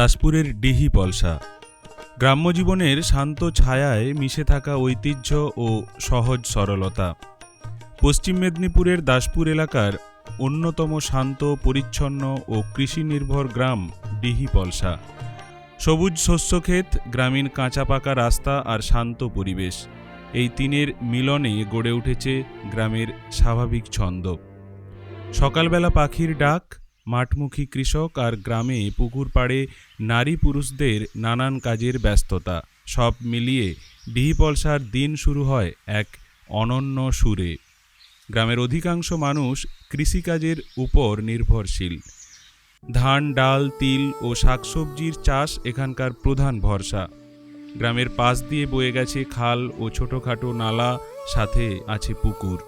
দাসপুরের ডিহি পলসা। গ্রাম্য জীবনের শান্ত ছায়ায় মিশে থাকা ঐতিহ্য ও সহজ সরলতা। পশ্চিম মেদিনীপুরের দাসপুর এলাকার অন্যতম শান্ত, পরিচ্ছন্ন ও কৃষি নির্ভর গ্রাম ডিহি পলসা। সবুজ শস্যক্ষেত গ্রামীণ কাঁচা পাকা রাস্তা আর শান্ত পরিবেশ। এই তিনের মিলনে গড়ে উঠেছে গ্রামের স্বাভাবিক ছন্দ। সকালবেলা পাখির ডাক মাঠমুখী কৃষক আর গ্রামে পুকুর পাড়ে নারী পুরুষদের নানান কাজের ব্যস্ততা। সব মিলিয়ে ডিহিপলসার দিন শুরু হয় এক অনন্য সুরে। গ্রামের অধিকাংশ মানুষ কৃষিকাজের উপর নির্ভরশীল। ধান, ডাল, তিল ও শাকসবজির চাষ এখানকার প্রধান ভরসা। গ্রামের পাশ দিয়ে বয়ে গেছে খাল ও ছোটোখাটো নালা, সাথে আছে পুকুর।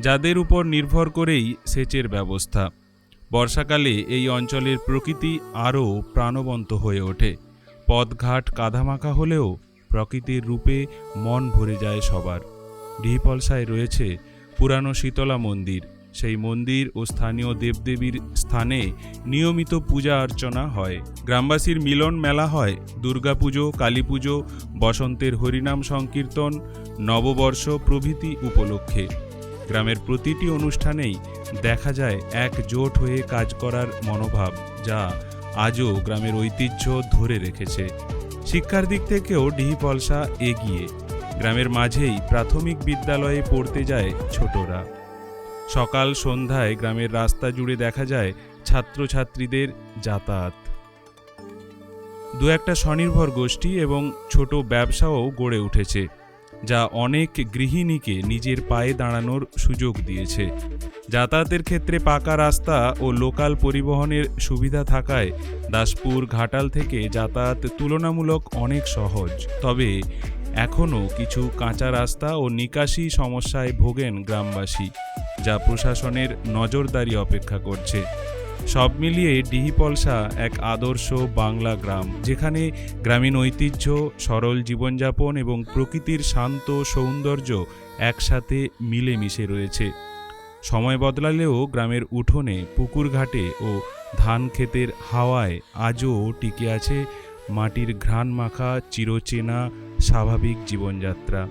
যাদের উপর নির্ভর করেই সেচের ব্যবস্থা। বর্ষাকালে এই অঞ্চলের প্রকৃতি আরও প্রাণবন্ত হয়ে ওঠে। পথঘাট কাদামাখা হলেও প্রকৃতির রূপে মন ভরে যায় সবার। ডিহিপলসায় রয়েছে পুরানো শীতলা মন্দির। সেই মন্দির ও স্থানীয় দেবদেবীর স্থানে নিয়মিত পূজা অর্চনা হয়। গ্রামবাসীর মিলন মেলা হয়। দুর্গাপুজো কালী পুজো বসন্তের হরিনাম সংকীর্তন, নববর্ষ প্রভৃতি উপলক্ষে। গ্রামের প্রতিটি অনুষ্ঠানেই দেখা যায় একজোট হয়ে কাজ করার মনোভাব যা আজও গ্রামের ঐতিহ্য ধরে রেখেছে। শিক্ষার দিক থেকেও ডিহিপলসা এগিয়ে। গ্রামের মাঝেই প্রাথমিক বিদ্যালয়ে পড়তে যায় ছোটরা। সকাল সন্ধ্যায় গ্রামের রাস্তা জুড়ে দেখা যায় ছাত্রছাত্রীদের যাতায়াত। দু একটা স্বনির্ভর গোষ্ঠী এবং ছোট ব্যবসাও গড়ে উঠেছে। যা অনেক গৃহিণীকে নিজের পায়ে দাঁড়ানোর সুযোগ দিয়েছে। যাতায়াতের ক্ষেত্রে পাকা রাস্তা ও লোকাল পরিবহনের সুবিধা থাকায় দাসপুর ঘাটাল থেকে যাতায়াত তুলনামূলক অনেক সহজ। তবে এখনও কিছু কাঁচা রাস্তা ও নিকাশি সমস্যায় ভোগেন গ্রামবাসী, যা প্রশাসনের নজরদারি অপেক্ষা করছে। সব মিলিয়ে ডিহিপলসা এক আদর্শ বাংলা গ্রাম, যেখানে গ্রামীণ ঐতিহ্য, সরল জীবনযাপন এবং প্রকৃতির শান্ত সৌন্দর্য একসাথে মিলেমিশে রয়েছে। সময় বদলালেও গ্রামের উঠোনে, পুকুর ঘাটে ও ধান ক্ষেতের হাওয়ায় আজও টিকে আছে মাটির ঘ্রাণ মাখা চিরচেনা স্বাভাবিক জীবনযাত্রা।